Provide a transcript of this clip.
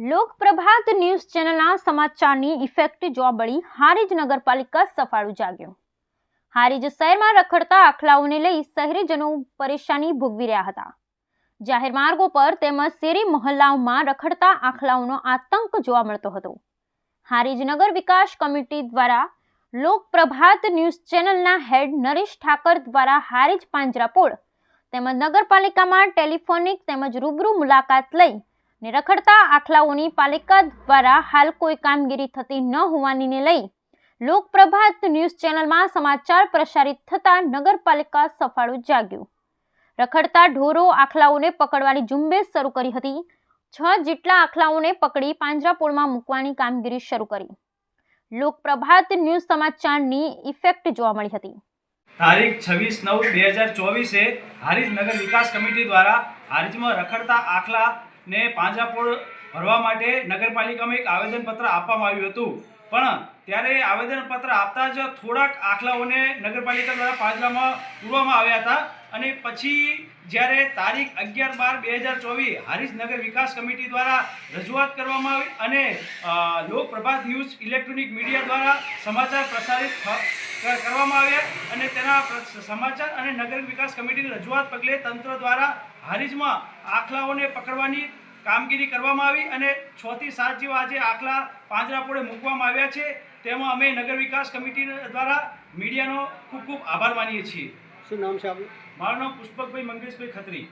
લોકપ્રભાત news ચેનલના સમાચારની effect જોવા મળી હારીજ નગરપાલિકા સફાળું જાગ્યું. હારીજ શહેરમાં રખડતા આખલાઓને લઈ શહેરીજનો પરેશાની ભોગવી રહ્યા હતા. જાહેર માર્ગો પર તેમજ શેરી મહોલ્લાઓમાં રખડતા આખલાઓનો આતંક જોવા મળતો હતો. હારીજ નગર વિકાસ કમિટી દ્વારા લોકપ્રભાત ન્યૂઝ ચેનલના હેડ નરેશ ઠાકર દ્વારા હારીજ પાંજરાપોળ તેમજ નગરપાલિકામાં ટેલિફોનિક તેમજ રૂબરૂ મુલાકાત લઈ ને રખડતા આખલાઓની પાલિકા દ્વારા હાલ કોઈ કામગીરી થતી ન હોવાનીને લઈ લોકપ્રભાત ન્યૂઝ ચેનલમાં સમાચાર પ્રસારિત થતાં નગરપાલિકા સફાળું જાગ્યું. રખડતા ઢોરો આખલાઓને પકડવાની ઝુંબેશ શરૂ કરી હતી. છ જેટલા આખલાઓને પકડી પાંજરાપોળમાં મૂકવાની કામગીરી શરૂ કરી. લોકપ્રભાત ન્યૂઝ સમાચારની ઇફેક્ટ જોવા મળી હતી. તારીખ છવ્વીસ નવ બે હજાર ચોવીસે હારીજ નગર વિકાસ કમિટી દ્વારા હારીજમાં રખડતા આખલાને પાંજરાપોળ ભરવા માટે નગરપાલિકામાં એક આવેદનપત્ર આપવામાં આવ્યું હતું. પણ ત્યારે આવેદનપત્ર આપતા જ થોડાક આખલાઓને નગરપાલિકા દ્વારા પાંજરામાં પૂરવામાં આવ્યા હતા અને પછી જ્યારે તારીખ અગિયાર બાર બે હજાર ચોવીસ હારીજ નગર વિકાસ કમિટી દ્વારા રજૂઆત કરવામાં આવી અને લોકપ્રભાત ન્યૂઝ ઇલેક્ટ્રોનિક મીડિયા દ્વારા સમાચાર પ્રસારિત કરવામાં આવ્યા અને તેના સમાચાર અને નગર વિકાસ કમિટીની રજૂઆત પગલે તંત્ર દ્વારા હારીજમાં આખલાઓને પકડવાની કામગીરી કરવામાં આવી અને છ થી સાત જેવા આજે આખલા પાંજરાપોળે મૂકવામાં આવ્યા છે. તેમાં અમે નગર વિકાસ કમિટી દ્વારા મીડિયાનો ખૂબ ખૂબ આભાર માનીએ છીએ. શું નામ છે મારું નામ પુષ્પકભાઈ મંગેશભાઈ ખત્રી.